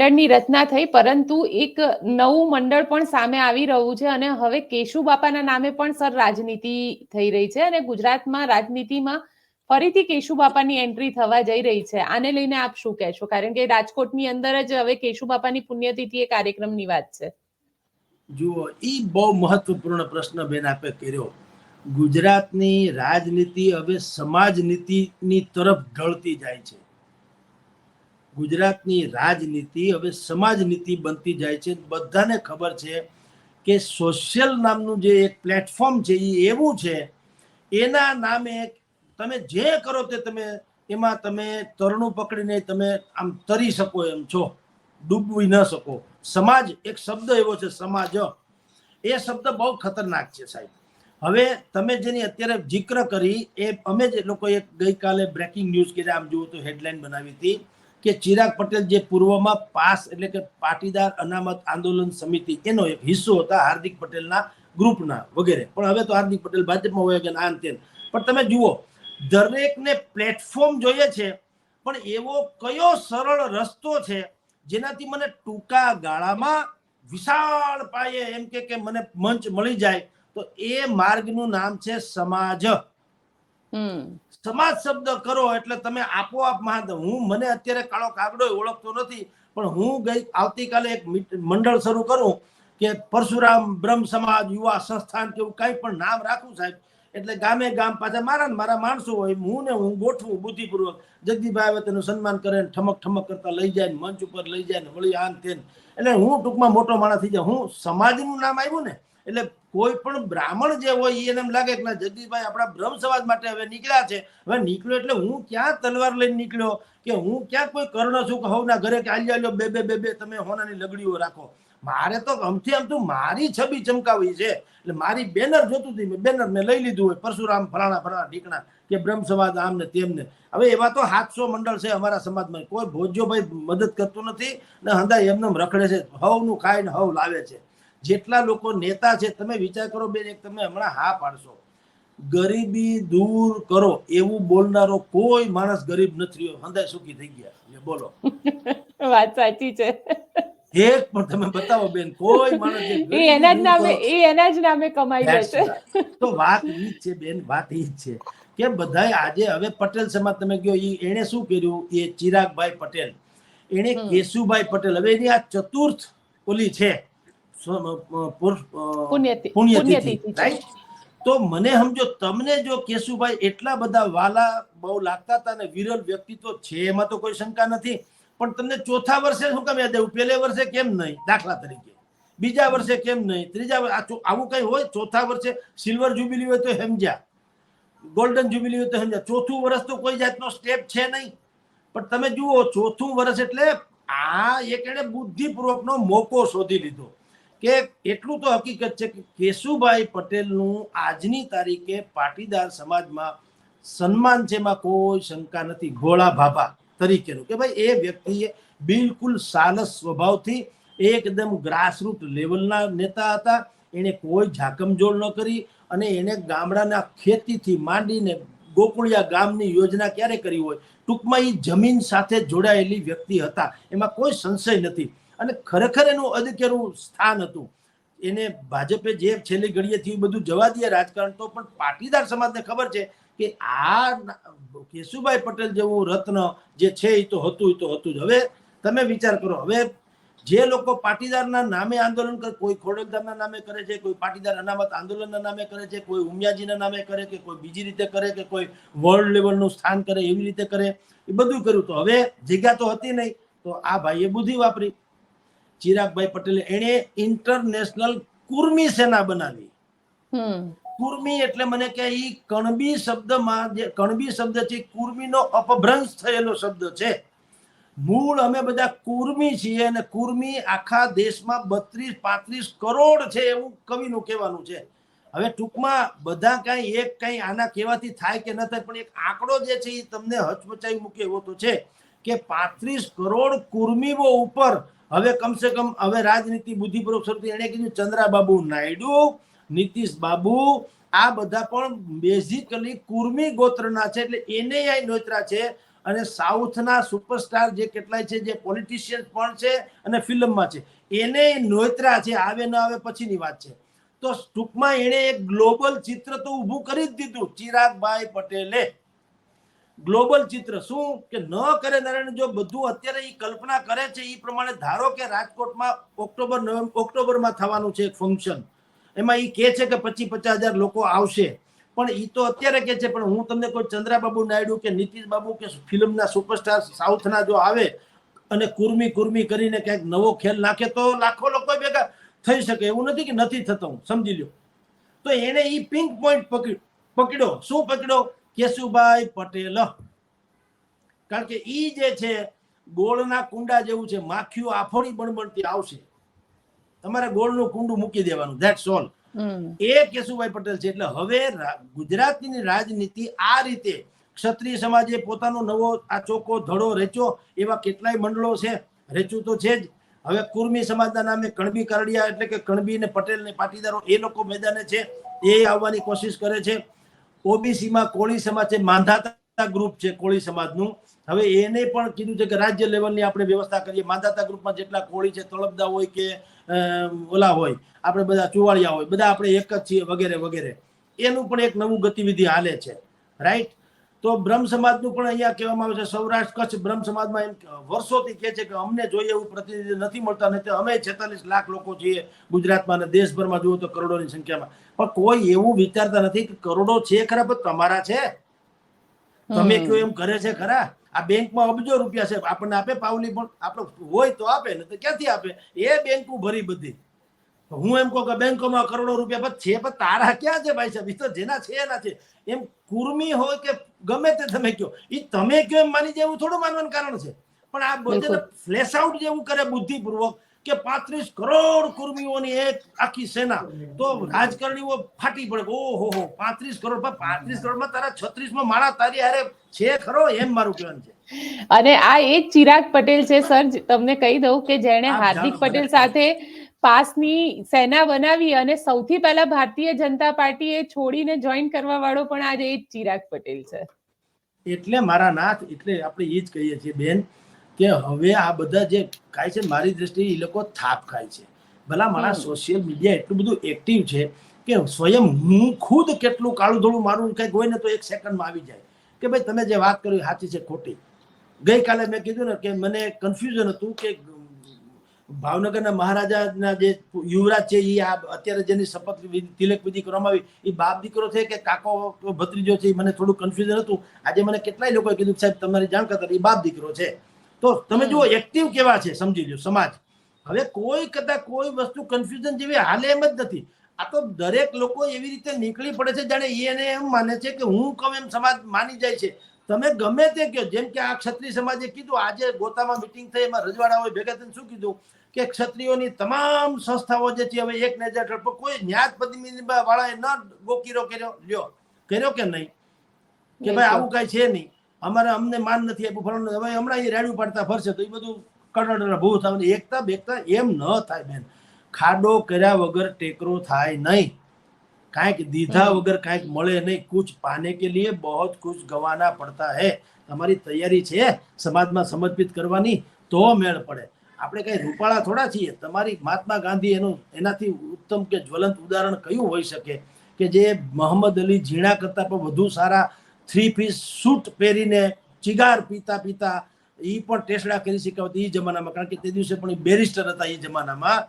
મંડળની રચના થઈ, પરંતુ એક નવું મંડળ પણ સામે આવી રહ્યું છે અને હવે કેશુ બાપાના નામે પણ સર રાજનીતિ થઈ રહી છે અને ગુજરાતમાં રાજનીતિમાં ફરીથી કેશુ બાપાની એન્ટ્રી થવા જઈ રહી છે. આને લઈને આપ શું કહેશો? કારણ કે રાજકોટની અંદર જ હવે કેશુ બાપાની પુણ્યતિથિ એ કાર્યક્રમની વાત છે. જુઓ એ બહુ મહત્વપૂર્ણ પ્રશ્ન બેન આપે કર્યો. ગુજરાતની રાજનીતિ હવે સમાજ નીતિની તરફ ઢળતી જાય છે. ગુજરાતની રાજનીતિ હવે સમાજ નીતિ બનતી જાય છે. બધાને ખબર છે કે સોશિયલ નામનું જે એક પ્લેટફોર્મ છે એ એવું છે, એના નામે તમે જે કરો તે તમે એમાં તમે તરણું પકડીને તમે આમ તરી શકો એમ છો. ડૂબવી ન શકો. સમાજ એક શબ્દ એવો છે, સમાજ. એ શબ્દ બહુ ખતરનાક છે સાહેબ. હવે તમે જેની અત્યારે જિક્ર કરી, એ અમે જ લોકો એક ગઈકાલે બ્રેકિંગ ન્યૂઝ કે આમ જુઓ તો હેડલાઇન બનાવી હતી. કે ચિરાગ પટેલ જે પૂર્વમાં પાસ એટલે કે પાટીદાર અનામત આંદોલન સમિતિ, એનો એક હિસ્સો હતા હાર્દિક પટેલના ગ્રુપના વગેરે. પણ હવે તો હાર્દિક પટેલ ભાજપમાં હોય કે આન તેન પણ તમે જુઓ, દરેકને પ્લેટફોર્મ જોઈએ છે, પણ એવો કયો સરળ રસ્તો છે જેનાથી મને ટૂંકા ગાળામાં વિશાળ પાયે એમ કે મને મંચ મળી જાય, તો એ માર્ગનું નામ છે સમાજ. સમાજ શબ્દ કરો એટલે તમે આપોઆપ મહાદેવ હું મને અત્યારે કાળો કાગડો ઓળખતો નથી, પણ હું ગઈ આવતીકાલે એક મંડળ શરૂ કરું કે પરશુરામ બ્રહ્મ સમાજ યુવા સંસ્થાન કે એવું કાંઈ પણ નામ રાખું સાહેબ. એટલે ગામે ગામ પાછા મારા મારા માણસો હોય, હું ને હું ગોઠવું બુદ્ધિપૂર્વક. જગદીભાઈ આવે તેનું સન્માન કરે ઠમક ઠમક કરતા લઈ જાય મંચ ઉપર લઈ જાય ને વળી આન તેન. એટલે હું ટૂંકમાં મોટો માણસ થઈ જાય હું સમાજનું નામ આવ્યું ને, એટલે કોઈ પણ બ્રાહ્મણ જે હોય એને એમ લાગે કે જગદીશભાઈ આપણા બ્રહ્મ સમાજ માટે હવે નીકળ્યા છે. હવે નીકળ્યો એટલે હું ક્યાં તલવાર લઈને નીકળ્યો? કે હું ક્યાં કોઈ કર્ણ છું કે હવના ઘરે કે આલ્યો બે બે બે બે તમે હોનાની લગડીઓ રાખો. મારે તો અમથી આમ તો મારી છબી ચમકાવી છે. એટલે મારી બેનર જોતું હતી, મેં બેનર મેં લઈ લીધું હોય, પરશુરામ, ફલાણા ફલાણા, ઢીકણા, કે બ્રહ્મ સમાજ આમ ને તેમને. હવે એવા તો સાતસો મંડળ છે અમારા સમાજમાં. કોઈ ભોજ્યો ભાઈ મદદ કરતું નથી ને હંદા એમને રખડે છે. હવનું ખાય ને હવ લાવે છે. જેટલા લોકો નેતા છે તમે વિચાર કરો બેન એક તમે હમણાં હા પાડશો. ગરીબી દૂર કરો એવું બોલનારો કોઈ માણસ ગરીબ નથી હંદાય સુખી થઈ ગયા. બોલો. વાત સાચી છે. એક પણ તમે બતાવો બેન કોઈ માણસ એ એના જ નામે એ એના જ નામે કમાઈ જશે તો વાત ઈ જ છે બેન વાત ઈ જ છે. કે બધાય આજે હવે પટેલ સમાજ તમે કહો ઈ એણે શું કર્યું? એ ચિરાગભાઈ પટેલ. એણે કેશુભાઈ પટેલ હવે એની આ ચતુર્થ ઓલી છે. પુણ્યતિથિ. રાઈટ? તો મને સમજો તમને જો કેશુભાઈ એટલા બધા વાલા બહુ લાગતા હતા ને વિરલ વ્યક્તિત્વ છે એમાં તો કોઈ શંકા નથી. પણ તમને ચોથા વર્ષે શું કામ યાદ આવ્યું? પહેલે વર્ષે કેમ નહીં? દાખલા તરીકે. બીજા વર્ષે કેમ નહીં? ત્રીજા આવું કઈ હોય? ચોથા વર્ષે સિલ્વર જુબિલી હોય તો સમજ્યા ગોલ્ડન જુબિલી હોય તો સમજ્યા ચોથું વર્ષ તો કોઈ જાતનો સ્ટેપ છે નહીં. પણ તમે જુઓ ચોથું વર્ષ એટલે આ એક એને બુદ્ધિપૂર્વકનો મોકો શોધી લીધો. કે એટલું તો હકીકત છે કે કેશુભાઈ પટેલનું આજની તારીખે પાટીદાર સમાજમાં સન્માન છે એમાં કોઈ શંકા નથી. ભોળા ભાભા તરીકેનું. કે ભાઈ એ વ્યક્તિએ બિલકુલ સાલસ સ્વભાવથી એકદમ ગ્રાસરૂટ લેવલના નેતા હતા. એણે કોઈ ઝાકમજોળ ન કરી અને એણે ગામડાના ખેતીથી માંડીને ગોકુળિયા ગામની યોજના ક્યારે કરી હોય? ટૂંકમાં એ જમીન સાથે જોડાયેલી વ્યક્તિ હતા. એમાં કોઈ સંશય નથી. અને ખરેખર એનું અધિકેરું સ્થાન હતું. એને ભાજપે જે છેલ્લી ઘડીએ થયું બધું જવા દે રાજકારણ, તો પણ પાટીદાર સમાજને ખબર છે કે આ કેશુભાઈ પટેલ જેવું રત્ન જે છે એ તો હતું, એ તો હતું જ. હવે તમે વિચાર કરો, હવે જે લોકો પાટીદારના નામે આંદોલન કરે, કોઈ ખોડલધામના નામે કરે છે, કોઈ પાટીદાર અનામત આંદોલનના નામે કરે છે, કોઈ ઉમિયાજીના નામે કરે કે કોઈ બીજી રીતે કરે કે કોઈ વર્લ્ડ લેવલનું સ્થાન કરે, એવી રીતે કરે, એ બધું કર્યું તો. હવે જગ્યા તો હતી નહીં, તો આ ભાઈએ બુદ્ધિ વાપરી. ચિરાગભાઈ પટેલે એણે ઇન્ટરનેશનલ કુર્મી સેના બનાવી. કુર્મી એટલે મને કે ઈ કણબી શબ્દમાં જે કણબી શબ્દ છે કુર્મીનો અપભ્રંશ થયેલો શબ્દ છે. મૂળ અમે બધા કુર્મી છીએ અને કુર્મી આખા દેશમાં બત્રીસ પાંત્રીસ કરોડ છે એવું કવિનું કહેવાનું છે. હવે ટૂંકમાં બધા કાંઈ એક કાંઈ આના કહેવાથી થાય કે ન થાય પણ એક આંકડો જે છે એ તમને હચમચાઈ મૂકે એવો તો છે કે પાંત્રીસ કરોડ કુર્મીઓ ઉપર હવે કમસે કમ હવે રાજનીતિ બુદ્ધિપૂર્વક શરૂ થઈ. એણે કીધું, ચંદ્રાબાબુ નાયડુ નીતિશ બાબુ આ બધા પણ બેઝિકલી કુર્મી ગોત્રના છે, એટલે એને અહીં નોતરા છે અને સાઉથના સુપરસ્ટાર જે કેટલાય છે, જે પોલિટિશિયન પણ છે અને ફિલ્મમાં છે, એને નોતરા છે, આવે ન આવે પછીની વાત છે તો ટૂંકમાં એણે એક ગ્લોબલ ચિત્ર તો ઊભું કરી જ દીધું, ચિરાગભાઈ પટેલે ગ્લોબલ ચિત્ર શું? કે ન કરે નારાયણ જો બધું અત્યારે એ કલ્પના કરે છે એ પ્રમાણે ધારો કે રાજકોટમાં ઓક્ટોબર ઓક્ટોબરમાં થવાનું છે એક ફંક્શન એમાં એ કહે છે કે પચીસ પચાસ હજાર લોકો આવશે. પણ એ તો અત્યારે કે છે, પણ હું તમને કોઈ ચંદ્રાબાબુ નાયડુ કે નીતિશ બાબુ કે ફિલ્મના સુપરસ્ટાર સાઉથના જો આવે અને કુર્મી કુર્મી કરીને કંઈક નવો ખેલ નાખે તો લાખો લોકો ભેગા થઈ શકે. એવું નથી કે નથી થતો. હું સમજી લ્યો. તો એને એ પિંક પોઈન્ટ પકડ્યો પકડ્યો. શું પકડ્યો? કેશુભાઈ પટેલ. કારણ કે ઈ જે છે ગોળના કુંડા જેવું છે માખીઓ આફોડી બણબણતી આવશે. તમારે ગોળનું કુંડું મૂકી દેવાનું. ધેટ્સ ઓલ એ કેશુભાઈ પટેલ છે. એટલે હવે ગુજરાતની રાજનીતિ આ રીતે ક્ષત્રિય સમાજે પોતાનો નવો આ ચોકો ધડો રેચો એવા કેટલાય મંડળો છે. રેચ્યું તો છે જ. હવે કુર્મી સમાજના નામે કણબી કરડિયા એટલે કે કણબી ને પટેલ ને પાટીદારો એ લોકો મેદાને છે. એ આવવાની કોશિશ કરે છે. ઓબીસીમાં કોળી સમાજ છે માંધાતા ગ્રુપ છે કોળી સમાજનું. હવે એને પણ કીધું છે કે રાજ્ય લેવલની આપણે વ્યવસ્થા કરીએ. માંધાતા ગ્રુપમાં જેટલા કોળી છે, તળપદા હોય કે ઓલા હોય, આપણે બધા ચુવાળિયા હોય, બધા આપણે એક જ છીએ વગેરે વગેરે. એનું પણ એક નવું ગતિવિધિ હાલે છે. રાઈટ તો બ્રહ્મ સમાજનું પણ અહીંયા કહેવામાં આવે છે સૌરાષ્ટ્ર કચ્છ બ્રહ્મ સમાજમાં એમ વર્ષોથી કહે છે કે અમને જોઈએ એવું પ્રતિનિધિ નથી મળતા નથી અમે છેતાલીસ લાખ લોકો છીએ ગુજરાતમાં અને દેશભરમાં જુઓ તો કરોડોની સંખ્યામાં. પણ કોઈ એવું વિચારતા નથી કે કરોડો છે ખરા પણ તમારા છે. તમે. કયો એમ કરે છે ખરા? આ બેંકમાં અબજો રૂપિયા છે આપણને આપે પાવલી પણ આપણે હોય તો આપે ને તો ક્યાંથી આપે? એ બેંકો ભરી બધી. હું એમ કહું કે બેંકોમાં કરોડો રૂપિયા પણ છે પણ તારા ક્યાં છે ભાઈ સાહેબ? તો જેના છે એના છે. એમ કુર્મી હોય કે ગમે તે તમે કયો એ તમે કયો એમ માની જાય એવું થોડું માનવાનું કારણ છે. પણ આ બધે ફ્લેશ આઉટ જેવું કરે બુદ્ધિપૂર્વક કે પાંત્રીસ કરોડ કુર્મીઓની એક આખી સેના. તો રાજકારણીઓ ફાટી પડે ઓહો હો પાંત્રીસ કરોડ પાંત્રીસ કરોડમાં તારા છત્રીસમાં માણા તારી હારે છે ખરો? એમ મારું કહેવાનું છે. અને આ એ જ ચિરાગ પટેલ છે સર તમને કહી દઉં કે જેણે હાર્દિક પટેલ સાથે પાસની સેના બનાવી અને સૌથી પહેલા ભારતીય જનતા પાર્ટીએ છોડીને જોઈન કરવા વાળો પણ આજે એ જ ચિરાગ પટેલ છે. એટલે મારા નાથ એટલે આપણે એ જ કહીએ છીએ બેન કે હવે આ બધા જે ખાય છે મારી દ્રષ્ટિએ એ લોકો થાપ ખાય છે. ભલા મારા સોશિયલ મીડિયા એટલું બધું એક્ટિવ છે કે સ્વયં હું ખુદ કેટલું કાળું ધોળું મારું કંઈક હોય ને તો એક સેકન્ડમાં આવી જાય. કે ભાઈ તમે જે વાત કરી સાચી છે ખોટી. ગઈકાલે મેં કીધું ને કે મને કન્ફ્યુઝન હતું કે ભાવનગરના મહારાજાના જે યુવરાજ છે એ આ અત્યારે જેની શપથ તિલક વિધિ કરવામાં આવી એ બાપ દીકરો છે કે કાકો ભત્રીજો છે મને થોડું કન્ફ્યુઝન હતું. આજે મને કેટલાય લોકોએ કીધું કે સાહેબ તમારી જાણ કરતા એ બાપ દીકરો છે. તો તમે જુઓ એક્ટિવ કેવા છે સમજી લો સમાજ. હવે કોઈ કદાચ કોઈ વસ્તુ કન્ફ્યુઝન જેવી હાલે એમ જ નથી. આ તો દરેક લોકો એવી રીતે નીકળી પડે છે જાણે એને એમ માને છે કે હું કહું એમ સમાજ માની જાય છે. તમે ગમે તે કહો, જેમ કે આ ક્ષત્રિય સમાજે કીધું, આજે ગોતામાં મિટિંગ થઈ, એમાં રજવાડાઓએ ભેગા થઈને શું કીધું? કે ક્ષત્રિયોની તમામ સંસ્થાઓ જે છે, હવે એક નજર હેઠળ કોઈ ન્યાજ પ્રતિનિધિ વાળાએ ન ગોકીરો કર્યો, લ્યો, કર્યો કે નહીં? કે ભાઈ, આવું કઈ છે નહીં. અમારે અમને માન નથી આપ્યું ફરણ હવે હમણાં એ રેડ્યું પાડતા ફરશે, તો એ બધું કડડ ભૂ થાય એકતા, બેકતા એમ ન થાય બેન. ખાડો કર્યા વગર ટેકરો થાય નહીં. કાંઈક દીધા વગર કાંઈક મળે નહીં. કુછ પાને કે લીએ બહોત કુછ ગવાના પડતા હે. તમારી તૈયારી છે સમાજમાં સમર્પિત કરવાની તો મેળ પડે. આપણે કઈ રૂપાળા થોડા છીએ. તમારી મહાત્મા ગાંધી એનું એનાથી ઉત્તમ કે જ્વલંત ઉદાહરણ કયું હોઈ શકે? કે જે મોહમ્મદ અલી ઝીણા કરતા પણ વધુ સારા થ્રી પીસ સૂટ પહેરીને ચિગાર પીતા પીતા એ પણ ટેસડા કરી શકાવતી એ જમાનામાં. કારણ કે તે દિવસે પણ બેરિસ્ટર હતા એ જમાનામાં.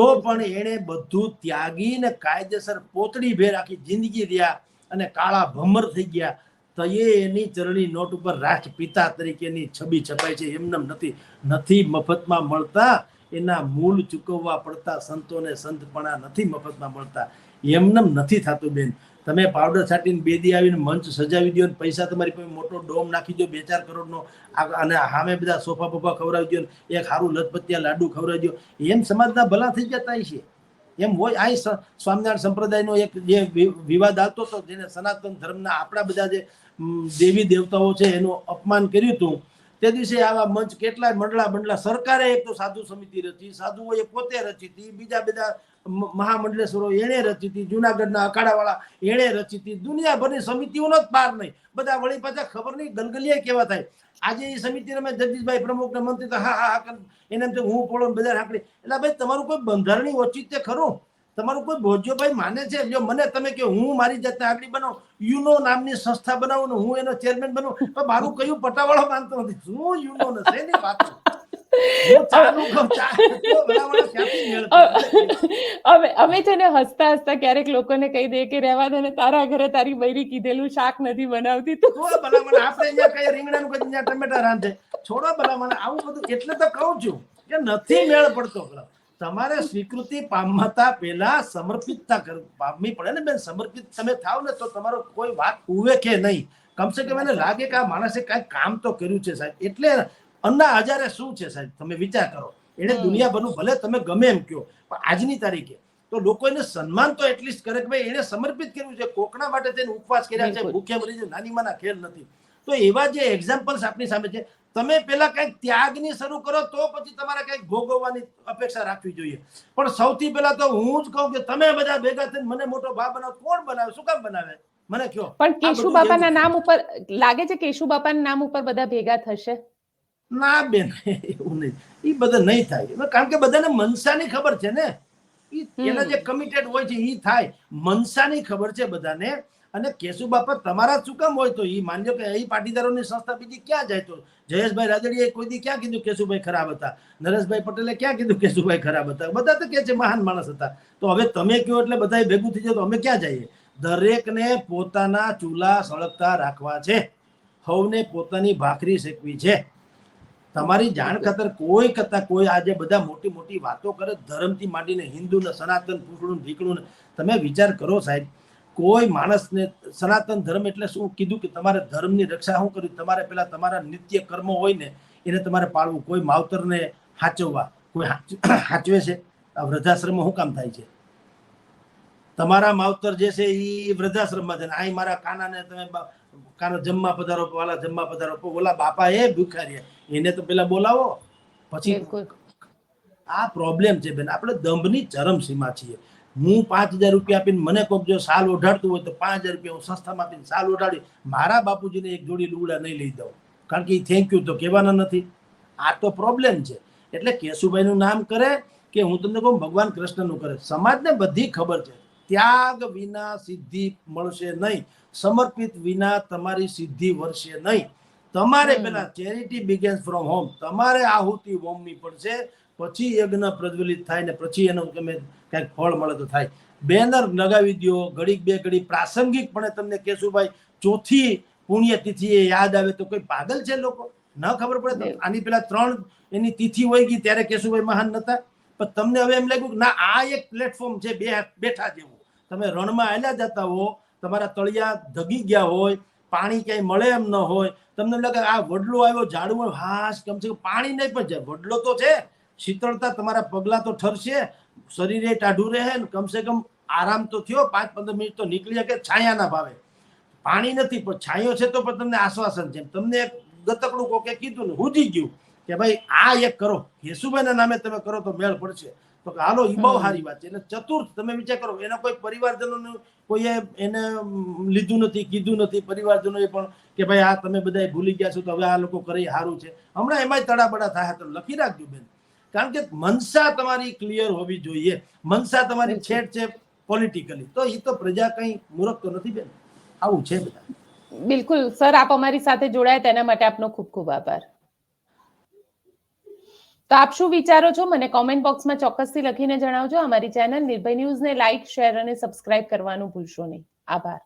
તો પણ એણે બધું ત્યાગીને કાયદેસર પોતડી ભેર આખી જિંદગી રહ્યા અને કાળા ભમર થઈ ગયા. તો એ એની ચરણી નોટ ઉપર રાષ્ટ્રપિતા તરીકેની છબી છપાય છે. એમનેમ નથી નથી મફતમાં મળતા. એના મૂળ ચૂકવવા પડતા સંતોને સંતપણા નથી મફતમાં મળતા. એમનેમ નથી થતું બેન. તમે પાવડર છાંટીને બેદી આવીને મંચ સજાવી દો ને પૈસા તમારી પાસે મોટો ડોમ નાખી દો બે ચાર કરોડનો. અને સામે બધા સોફા ફોફા ખવડાવી દો ને એક સારું લથપતિયા લાડુ ખવડાવી દો એમ સમાજના ભલા થઈ જતા છે. એમ હોય આ સ્વામિનારાયણ સંપ્રદાયનો એક જે વિવાદ આવતો હતો જેને સનાતન ધર્મના આપણા બધા જે દેવી દેવતાઓ છે, એનું અપમાન કર્યું હતું. તે દિવસે આવા મંચ કેટલાય મંડળા બંડલા સરકારે એક તો સાધુ સમિતિ રચી, સાધુઓએ પોતે રચી હતી, બીજા બધા મહામંડલેશ્વરો એણે રચી હતી, જુનાગઢના અખાડાવાળા એણે રચી હતી, દુનિયાભરની સમિતિઓનો જ પાર નહીં. બધા વળી પાછા ખબર નહીં ગલગલિયા કેવા થાય. આજે એ સમિતિ રમે જગદીશભાઈ પ્રમુખ ને મંત્રી તો હા હા હા એને હું પોળો બધા હાંકડી. એટલે ભાઈ તમારું કોઈ બંધારણી ઓચિત્ય ખરું? તમારું કોઈ ભોજ્યોભાઈ માને છે? જો મને તમે કે હું મારી જાતને આગળ બનાવું. યુનો નામની સંસ્થા બનાવું ને હું એનો ચેરમેન બનું તો મારું કયું પટાવાળો માનતો નથી. શું યુનો ને શેની વાત? ભલામણ? અમે અમે છે ને હસતા હસતા ક્યારેક લોકોને કહી દે કે રહેવા દે ને તારા ઘરે તારી બૈરી કીધેલું શાક નથી બનાવતી તો. ભલામણ આપણે અહીંયા કઈ રીંગણાનું કઈ ટમેટા રાંધે. છોડો ભલામણ આવું બધું એટલે તો કહું છું કે નથી મેળ પડતો ભલા. તમારે સ્વીકૃતિ પામતા પહેલા સમર્પિતતા પામવી પડે ને બેન સમર્પિત તમે થાવ ને તો તમારો કોઈ વાત ઉવે કે નહીં. કમસે કમ એને લાગે કે આ માણસે કાંઈક કામ તો કર્યું છે સાહેબ. એટલે અન્ના હજારે શું છે સાહેબ? તમે વિચાર કરો. એને દુનિયાભરનું ભલે તમે ગમે એમ કયો પણ આજની તારીખે તો લોકો એને સન્માન તો એટલીસ્ટ કરે કે ભાઈ એને સમર્પિત કર્યું છે. કોકના માટે તેને ઉપવાસ કર્યા છે. ભૂખ્યા મરી છે. નાની માના ખેલ નથી. તો એવા જે એક્ઝામ્પલ્સ આપની સામે છે તમે પેલા કંઈક ત્યાગની શરૂ કરો તો પછી તમારે કંઈક ભોગવવાની અપેક્ષા રાખવી જોઈએ. પણ સૌથી પહેલા તો હું જ કહું કે તમે બધા ભેગા થઈને મને મોટો ભાવ બનાવો. કોણ બનાવે? શું કામ બનાવે? મને કયો પણ કેશુ બાપાના નામ ઉપર લાગે છે કેશુ બાપાના નામ ઉપર બધા ભેગા થશે? ના બેન એવું નહીં. એ બધા નહીં થાય. કારણ કે બધાને મનસાની ખબર છે ને. એના જે કમિટેડ હોય છે એ થાય. મનસાની ખબર છે બધાને અને કેશુ બાપા, તમારા શું કામ હોય તો? એ માનજો કે એ પાટીદારોની સંસ્થા બીજી ક્યાં જાય તો? જયેશભાઈ રાદડીએ કોઈ દી ક્યાં કીધું કેશુભાઈ ખરાબ હતા? નરેશભાઈ પટેલે ક્યાં કીધું કેશુભાઈ ખરાબ હતા? બધા તો કે છે મહાન માણસ હતા. તો હવે તમે કયો એટલે બધા ભેગું થઈ જાય તો અમે ક્યાં જઈએ? દરેકને પોતાના ચૂલા સળગતા રાખવા છે. હવને પોતાની ભાખરી શેકવી છે. તમારી જાણ ખાતર કોઈ કરતા કોઈ આજે બધા મોટી મોટી વાતો કરે, ધર્મથી માંડીને હિન્દુ ને સનાતન પૂછડું ઢીકણું તમે વિચાર કરો સાહેબ કોઈ માણસને સનાતન ધર્મ એટલે શું? કીધું કે તમારે ધર્મની રક્ષા શું કરવી તમારે પેલા તમારા નિત્ય કર્મ હોય ને એને તમારે પાળવું. કોઈ માવતરને હાચવવા કોઈ હાચવે છે? આ વૃદ્ધાશ્રમમાં શું કામ થાય છે? તમારા માવતર જે છે એ વૃદ્ધાશ્રમમાં છે ને અહીં મારા કાનાને તમે કાનો જમવા પધારો વાલા જમવા પધારો ઓલા બાપા એ ભૂખ્યા એને તો પેલા બોલાવો. પછી આ પ્રોબ્લેમ છે બેન આપણે દંભની ચરમ સીમા છીએ. હું પાંચ હજાર રૂપિયા આપીને મને કોઈક જો સાલ ઓઢાડતું હોય તો પાંચ હજાર રૂપિયા હું સંસ્થામાં આપીને સાલ ઓઢાડી મારા બાપુજીને એક જોડી લુગડા નહીં લઈ દઉં. કારણ કે એ થેન્ક યુ તો કહેવાના નથી. આ તો પ્રોબ્લેમ છે. એટલે કેશુભાઈનું નામ કરે કે હું તમને કહું ભગવાન કૃષ્ણનું કરે. સમાજને બધી ખબર છે. ત્યાગ વિના સિદ્ધિ મળશે નહીં. સમર્પિત વિના તમારી સિદ્ધિ વળશે નહીં. તમારે. પેલા ચેરિટી બિગેન્સ ફ્રોમ હોમ તમારે આહુતિ હોમની પડશે. પછી યજ્ઞ પ્રજ્વલિત થાય ને પછી એનું તમે કંઈક ફળ મળે તો થાય. બેનર લગાવી દો ઘડીક બે ઘડી પ્રાસંગિકપણે તમને કેશુભાઈ ચોથી પુણ્યતિથિ એ યાદ આવે તો કોઈ પાગલ છે લોકો? ન ખબર પડે આની પેલા ત્રણ એની તિથિ હોય ગઈ ત્યારે કેશુભાઈ મહાન નતા. પણ તમને હવે એમ લાગ્યું ના આ એક પ્લેટફોર્મ છે બે બેઠા જેવું. તમે રણમાં આવેલા જતા હો તમારા તળિયા ધગી ગયા હોય પાણી ક્યાંય મળે એમ ન હોય. તમને એમ લાગે આ વડલો આવ્યો ઝાડવું હાશ કમસે કમ પાણી નહીં પણ જાય વડલો તો છે. શીતળતા તમારા પગલા તો ઠરશે શરીરે ટાઢું રહે ને કમસે કમ આરામ તો થયો પાંચ પંદર મિનિટ તો નીકળી શકે છાયાના ભાવે. પાણી નથી પણ છાંયો છે તો પણ તમને આશ્વાસન છે. તમને એક ગતકડું કોકે કીધું ને હુજી ગયું કે ભાઈ આ એક કરો. યેસુભાઈના નામે તમે કરો તો મેળ પડશે. તો હાલો એ બહુ સારી વાત છે. એટલે ચતુર્થ તમે વિચાર કરો એના કોઈ પરિવારજનો કોઈએ એને લીધું નથી કીધું નથી પરિવારજનોએ પણ કે ભાઈ આ તમે બધા ભૂલી ગયા છો તો હવે આ લોકો કરે સારું છે. હમણાં એમાંય તડાબડા થાય તો લખી રાખજો બેન. કારણ કે મનસા તમારી ક્લિયર હોવી જોઈએ. મનસા તમારી. છેડ છે પોલિટિકલી તો એ તો પ્રજા કઈ મૂર્ખ તો નથી બેન. આવું છે બધા. બિલકુલ. સર આપ અમારી સાથે જોડાયા તેના માટે આપનો ખૂબ ખૂબ આભાર. તો આપ શું વિચારો છો? મને કોમેન્ટ બોક્સમાં ચોક્કસથી લખીને જણાવજો. અમારી ચેનલ નિર્ભય ન્યૂઝને લાઇક શેર અને સબસ્ક્રાઇબ કરવાનું ભૂલશો નહીં. આભાર.